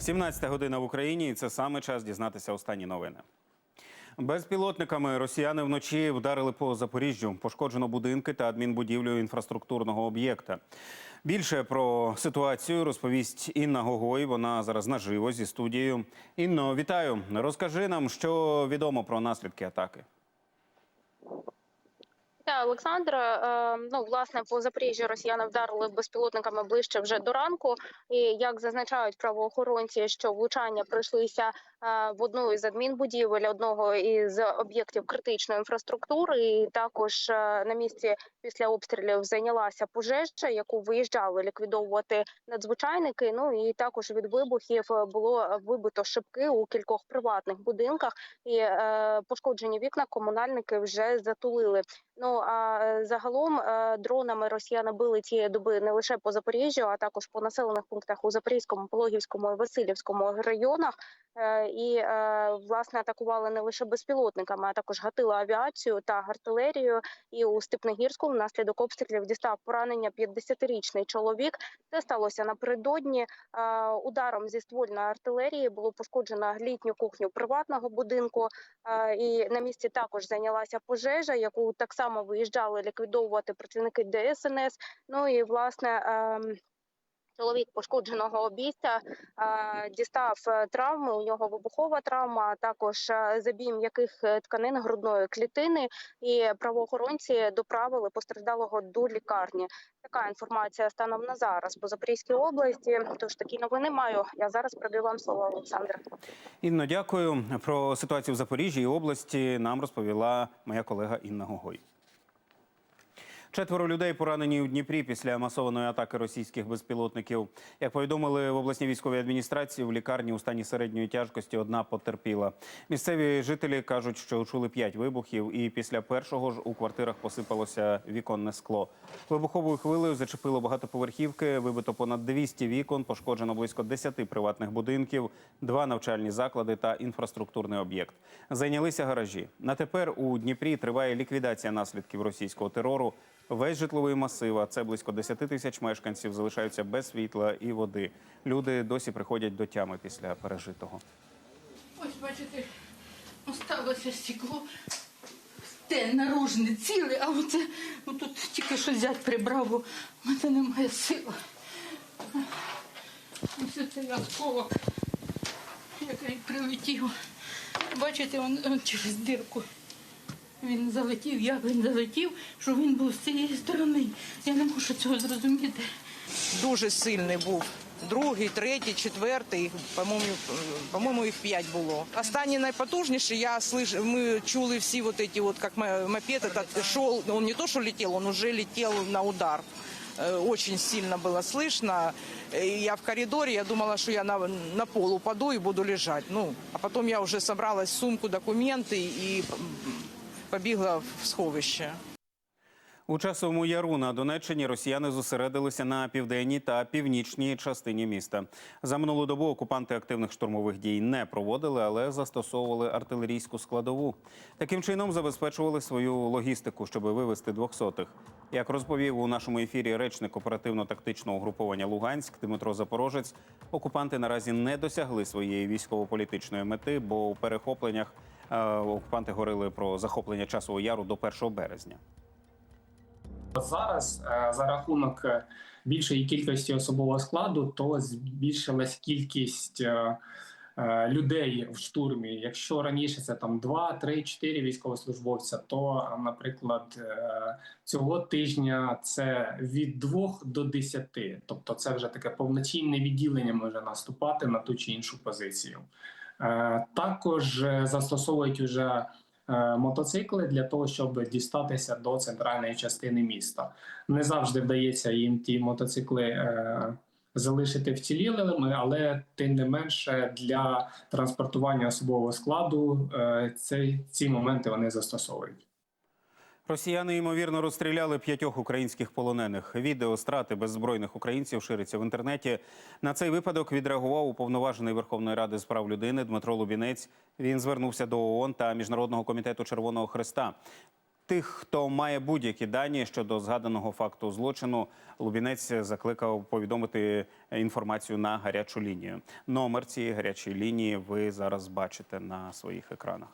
17 година в Україні. і Це саме час дізнатися останні новини. Безпілотниками росіяни вночі вдарили по Запоріжжю. Пошкоджено будинки та адмінбудівлю інфраструктурного об'єкта. Більше про ситуацію розповість Інна Гогой. Вона зараз наживо зі студією. Інно, вітаю. Розкажи нам, що відомо про наслідки атаки. Та Олександра, е, ну власне по Запоріжжю росіяни вдарили безпілотниками ближче вже до ранку. І як зазначають правоохоронці, що влучання прийшлися е, в одну із адмінбудівель одного із об'єктів критичної інфраструктури. І також е, на місці після обстрілів зайнялася пожежа, яку виїжджали ліквідовувати надзвичайники. Ну і також від вибухів було вибито шибки у кількох приватних будинках, і е, пошкоджені вікна комунальники вже затулили. Ну а е, загалом е, дронами росіяни били цієї доби не лише по Запоріжжю, а також по населених пунктах у Запорізькому, Пологівському і Васильівському районах. І е, власне атакували не лише безпілотниками, а також гатили авіацію та артилерію. І у Степногірську внаслідок обстрілів дістав поранення 50-річний чоловік. Це сталося напередодні. Е, Ударом зі ствольної артилерії було пошкоджено літню кухню приватного будинку. Е, І на місці також зайнялася пожежа, яку так само виїжджали ліквідовувати працівники ДСНС. Ну і власне. Чоловік пошкодженого обійстя е, дістав е, травми. У нього вибухова травма, також е, забій м'яких е, тканин грудної клітини. І правоохоронці доправили постраждалого до лікарні. Така інформація станом на зараз по Запорізькій області. Тож такі новини маю. Я зараз передаю вам слово Олександр. Інно, дякую. Про ситуацію в Запоріжжі і області нам розповіла моя колега Інна Гогой. Четверо людей поранені у Дніпрі після масованої атаки російських безпілотників. Як повідомили в обласній військовій адміністрації, в лікарні у стані середньої тяжкості одна потерпіла. Місцеві жителі кажуть, що чули п'ять вибухів, і після першого ж у квартирах посипалося віконне скло. Вибуховою хвилею зачепило багатоповерхівки, вибито понад 200 вікон, пошкоджено близько 10 приватних будинків, два навчальні заклади та інфраструктурний об'єкт. Зайнялися гаражі. На тепер у Дніпрі триває ліквідація наслідків російського терору. Весь житловий масив, а це близько 10 тисяч мешканців, залишаються без світла і води. Люди досі приходять до тями після пережитого. Ось бачите, осталося стекло. Те наружне ціле, а оце ну, тут тільки що зять прибрав, бо в мене немає сили. Ось це осколок, який прилетів. Бачите, він через дирку. Він залетів, як він залетів, що він був з цієї сторони. Я не можу цього зрозуміти. дуже сильний був. Другий, третій, четвертий, по-моєму, е, по-моєму, їх п'ять було. Останній найпотужніший, я слыш, ми чули всі вот эти вот, как м- мопед этот шел, он не то, что летел, он уже летел на удар. Э, Очень сильно было слышно. Э, и Я в коридоре, я думала, что я на, на пол упаду и буду лежать. Ну, а потом я уже собралась сумку, документы и м, побігла в сховище. У часовому яру на Донеччині росіяни зосередилися на південній та північній частині міста. За минулу добу окупанти активних штурмових дій не проводили, але застосовували артилерійську складову. Таким чином забезпечували свою логістику, щоб вивести двохсотих. Як розповів у нашому ефірі речник оперативно-тактичного угруповання Луганськ Дмитро Запорожець, окупанти наразі не досягли своєї військово-політичної мети, бо у перехопленнях окупанти говорили про захоплення часового яру до 1 березня. Зараз е, за рахунок е, більшої кількості особового складу, то збільшилась кількість е, е, людей в штурмі. Якщо раніше це там 2, 3, 4 військовослужбовця, то, е, наприклад, е, цього тижня це від 2 до 10. Тобто, це вже таке повноцінне відділення може наступати на ту чи іншу позицію. Е, Також е, застосовують вже е, мотоцикли для того, щоб дістатися до центральної частини міста. Не завжди вдається їм ті мотоцикли залишити вцілілими, але тим не менше для транспортування особового складу ці, ці моменти вони застосовують. Росіяни ймовірно розстріляли п'ятьох українських полонених. Відео страти беззбройних українців шириться в інтернеті. На цей випадок відреагував уповноважений Верховної Ради з прав людини Дмитро Лубінець. Він звернувся до ООН та Міжнародного комітету Червоного Хреста. тих, хто має будь-які дані щодо згаданого факту злочину, Лубінець закликав повідомити інформацію на гарячу лінію. Номер цієї гарячої лінії ви зараз бачите на своїх екранах.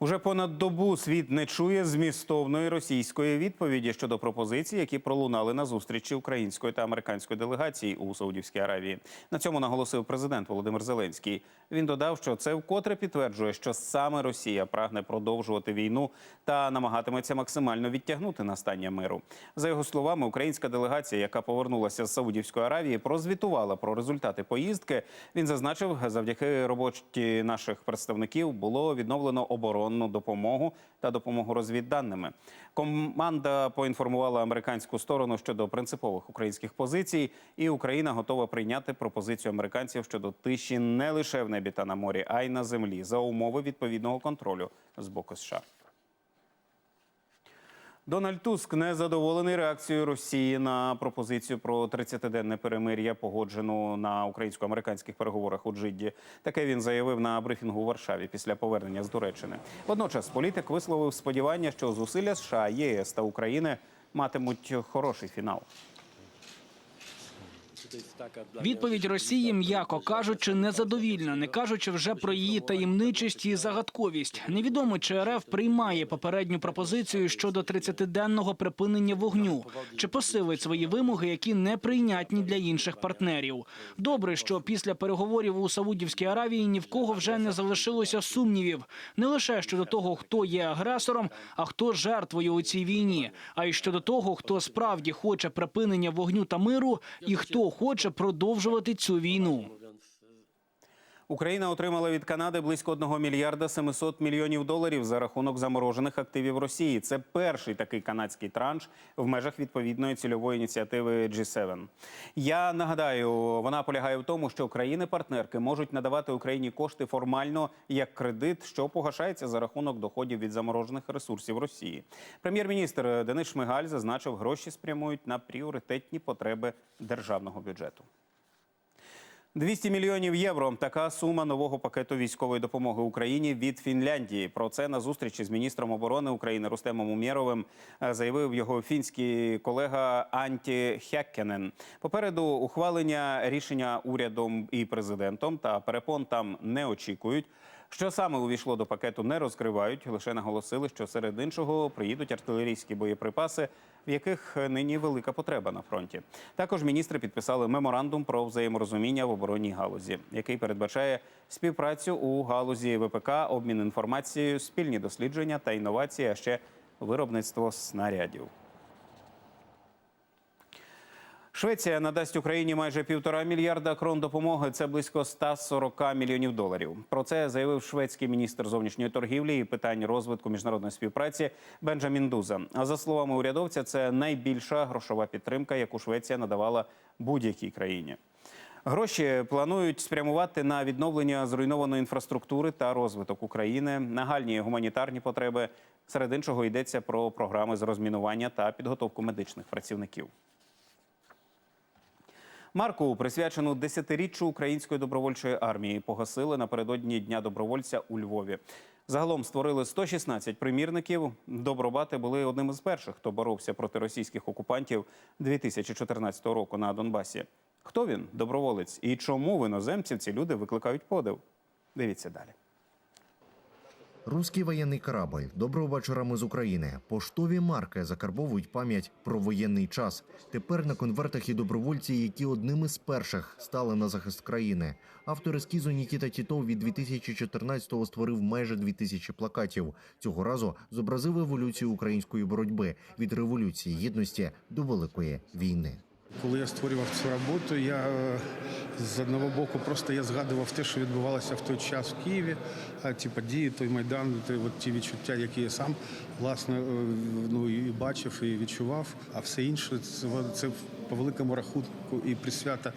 Уже понад добу світ не чує змістовної російської відповіді щодо пропозицій, які пролунали на зустрічі української та американської делегації у Саудівській Аравії. На цьому наголосив президент Володимир Зеленський. Він додав, що це вкотре підтверджує, що саме Росія прагне продовжувати війну та намагатиметься максимально відтягнути настання миру. За його словами, українська делегація, яка повернулася з Саудівської Аравії, прозвітувала про результати поїздки. Він зазначив, завдяки роботі наших представників було відновлено оборонну допомогу та допомогу розвідданими. Команда поінформувала американську сторону щодо принципових українських позицій, і Україна готова прийняти пропозицію американців щодо тиші не лише в небі та на морі, а й на землі за умови відповідного контролю з боку США. Дональд Туск не задоволений реакцією Росії на пропозицію про 30-денне перемир'я, погоджену на українсько-американських переговорах у Джидді. Таке він заявив на брифінгу у Варшаві після повернення з Туреччини. Водночас політик висловив сподівання, що зусилля США, ЄС та України матимуть хороший фінал. Відповідь Росії, м'яко кажучи, незадовільна, не кажучи вже про її таємничість і загадковість. Невідомо, чи РФ приймає попередню пропозицію щодо 30-денного припинення вогню, чи посилить свої вимоги, які неприйнятні для інших партнерів. Добре, що після переговорів у Саудівській Аравії ні в кого вже не залишилося сумнівів не лише щодо того, хто є агресором, а хто жертвою у цій війні, а й щодо того, хто справді хоче припинення вогню та миру, і хто хоче продовжувати цю війну. Україна отримала від Канади близько 1 мільярда 700 мільйонів доларів за рахунок заморожених активів Росії. Це перший такий канадський транш в межах відповідної цільової ініціативи G7. Я нагадаю, вона полягає в тому, що країни-партнерки можуть надавати Україні кошти формально як кредит, що погашається за рахунок доходів від заморожених ресурсів Росії. Прем'єр-міністр Денис Шмигаль зазначив, гроші спрямують на пріоритетні потреби державного бюджету. 200 мільйонів євро. Така сума нового пакету військової допомоги Україні від Фінляндії. Про це на зустрічі з міністром оборони України Рустемом Умєровим е, заявив його фінський колега Анті Хеккенен. Попереду ухвалення рішення урядом і президентом та перепон там не очікують. Що саме увійшло до пакету, не розкривають. Лише наголосили, що серед іншого приїдуть артилерійські боєприпаси, в яких нині велика потреба на фронті. Також міністри підписали меморандум про взаєморозуміння в оборонній галузі, який передбачає співпрацю у галузі ВПК, обмін інформацією, спільні дослідження та інновації, а ще виробництво снарядів. Швеція надасть Україні майже півтора мільярда крон допомоги. Це близько 140 мільйонів доларів. Про це заявив шведський міністр зовнішньої торгівлі і питань розвитку міжнародної співпраці Бенджамін Дуза. А за словами урядовця, це найбільша грошова підтримка, яку Швеція надавала будь-якій країні. Гроші планують спрямувати на відновлення зруйнованої інфраструктури та розвиток України, нагальні гуманітарні потреби. Серед іншого йдеться про програми з розмінування та підготовку медичних працівників. Марку, присвячену десятиріччю української добровольчої армії, погасили напередодні Дня добровольця у Львові. Загалом створили 116 примірників. Добробати були одним із перших, хто боровся проти російських окупантів 2014 року на Донбасі. Хто він, доброволець, і чому в іноземців ці люди викликають подив? Дивіться далі. Руський воєнний корабль. Доброго вечора ми з України. Поштові марки закарбовують пам'ять про воєнний час. Тепер на конвертах і добровольці, які одними з перших стали на захист країни. Автор ескізу Нікіта Тітов від 2014-го створив майже 2000 плакатів. Цього разу зобразив еволюцію української боротьби від революції гідності до великої війни. Коли я створював цю роботу, я е, з одного боку просто я згадував те, що відбувалося в той час в Києві, а ті події, той майдан, ті, от ті відчуття, які я сам власне е, ну і бачив, і відчував. А все інше це, по великому рахунку і присвята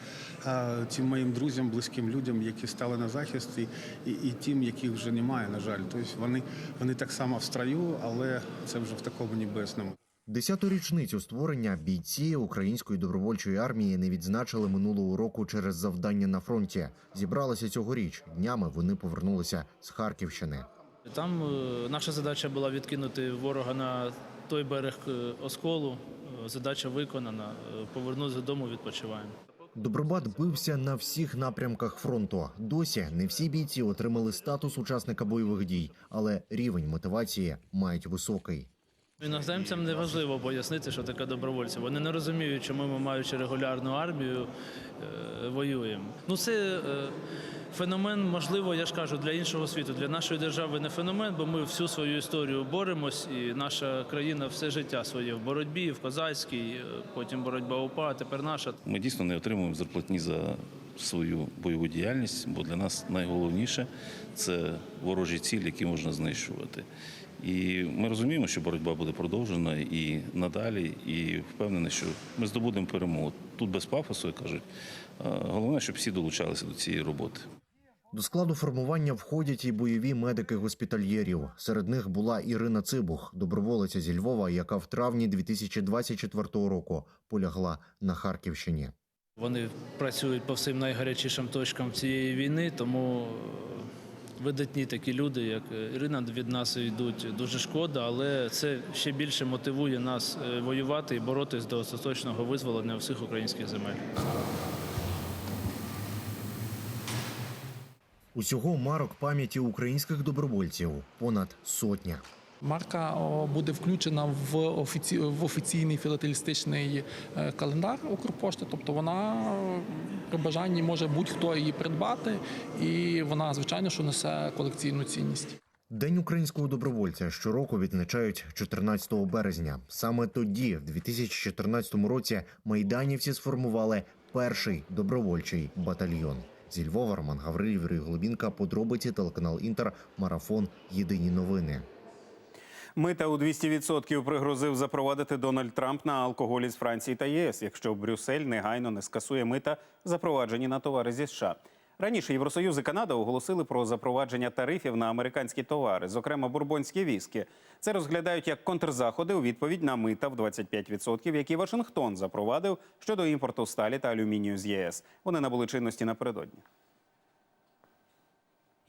тим моїм друзям, близьким людям, які стали на захист, і, і, і тим, яких вже немає, на жаль. Тобто вони, вони так само в строю, але це вже в такому небесному. Десяту річницю створення бійці української добровольчої армії не відзначили минулого року через завдання на фронті. Зібралися цьогоріч. Днями вони повернулися з Харківщини. Там е, наша задача була відкинути ворога на той берег е, осколу. Е, Задача виконана. Повернутися додому, відпочиваємо. Добробат бився на всіх напрямках фронту. Досі не всі бійці отримали статус учасника бойових дій, але рівень мотивації мають високий. Іноземцям не важливо пояснити, що таке добровольці. Вони не розуміють, чому ми, маючи регулярну армію, е, воюємо. Ну це е, феномен, можливо, я ж кажу, для іншого світу. Для нашої держави не феномен, бо ми всю свою історію боремось, і наша країна все життя своє в боротьбі, в козацькій, е, потім боротьба УПА, а тепер наша. Ми дійсно не отримуємо зарплатні за свою бойову діяльність, бо для нас найголовніше це ворожі цілі, які можна знищувати. І ми розуміємо, що боротьба буде продовжена і надалі, і впевнений, що ми здобудемо перемогу. Тут без пафосу, як кажуть. Головне, щоб всі долучалися до цієї роботи. До складу формування входять і бойові медики госпітальєрів. Серед них була Ірина Цибух, доброволиця зі Львова, яка в травні 2024 року полягла на Харківщині. Вони працюють по всім найгарячішим точкам цієї війни, тому е, видатні такі люди, як Ірина, від нас йдуть дуже шкода, але це ще більше мотивує нас е, воювати і боротись до остаточного визволення всіх українських земель. Усього марок пам'яті українських добровольців понад сотня. Марка буде включена в, офіці... в офіційний філателістичний е, календар Укрпошти. Тобто вона е, при бажанні може будь-хто її придбати, і вона, звичайно, що несе колекційну цінність. День українського добровольця щороку відзначають 14 березня. Саме тоді, в 2014 році, майданівці сформували перший добровольчий батальйон. Зі Львова Роман Гаврилів, Юрій Глубінка, подробиці телеканал Інтер, марафон. Єдині новини. Мита у 200% пригрозив запровадити Дональд Трамп на алкоголі з Франції та ЄС, якщо Брюссель негайно не скасує мита, запроваджені на товари зі США. Раніше Євросоюз і Канада оголосили про запровадження тарифів на американські товари, зокрема бурбонські віскі. Це розглядають як контрзаходи у відповідь на мита в 25%, які Вашингтон запровадив щодо імпорту сталі та алюмінію з ЄС. Вони набули чинності напередодні.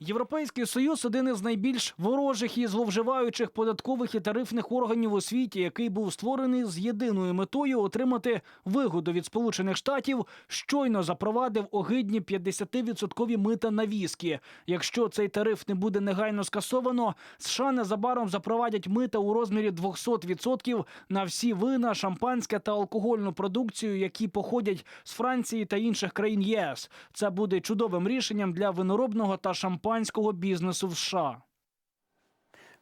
Європейський союз один із найбільш ворожих і зловживаючих податкових і тарифних органів у світі, який був створений з єдиною метою отримати вигоду від Сполучених Штатів, щойно запровадив огидні 50-відсоткові мита на віскі. Якщо цей тариф не буде негайно скасовано, США незабаром запровадять мита у розмірі 200% на всі вина, шампанське та алкогольну продукцію, які походять з Франції та інших країн ЄС. Це буде чудовим рішенням для виноробного та шампанського бізнесу в США.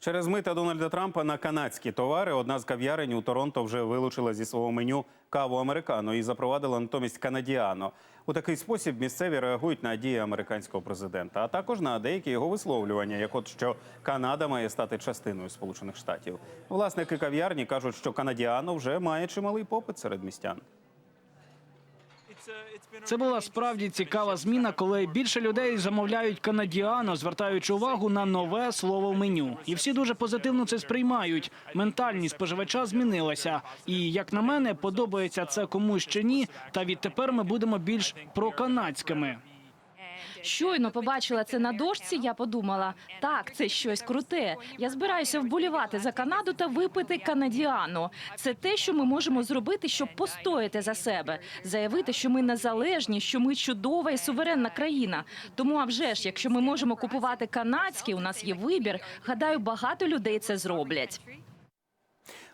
Через мита Дональда Трампа на канадські товари одна з кав'ярень у Торонто вже вилучила зі свого меню каву американо і запровадила натомість канадіано. У такий спосіб місцеві реагують на дії американського президента, а також на деякі його висловлювання, як от що Канада має стати частиною Сполучених Штатів. Власники кав'ярні кажуть, що канадіано вже має чималий попит серед містян. Це була справді цікава зміна, коли більше людей замовляють канадіано, звертаючи увагу на нове слово в меню. І всі дуже позитивно це сприймають. Ментальність споживача змінилася. І як на мене, подобається це комусь чи ні. Та відтепер ми будемо більш проканадськими. Щойно побачила це на дошці. Я подумала, так, це щось круте. Я збираюся вболівати за Канаду та випити канадіану. Це те, що ми можемо зробити, щоб постояти за себе, заявити, що ми незалежні, що ми чудова і суверенна країна. Тому, а вже ж, якщо ми можемо купувати канадські, у нас є вибір. Гадаю, багато людей це зроблять.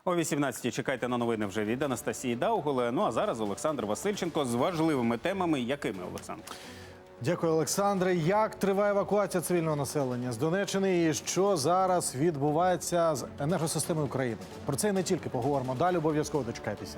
О 18-й чекайте на новини вже від Анастасії Дауголе. Ну а зараз Олександр Васильченко з важливими темами. Якими Олександр? Дякую, Олександре. Як триває евакуація цивільного населення з Донеччини і що зараз відбувається з енергосистемою України? Про це і не тільки поговоримо далі. Обов'язково дочекайтеся.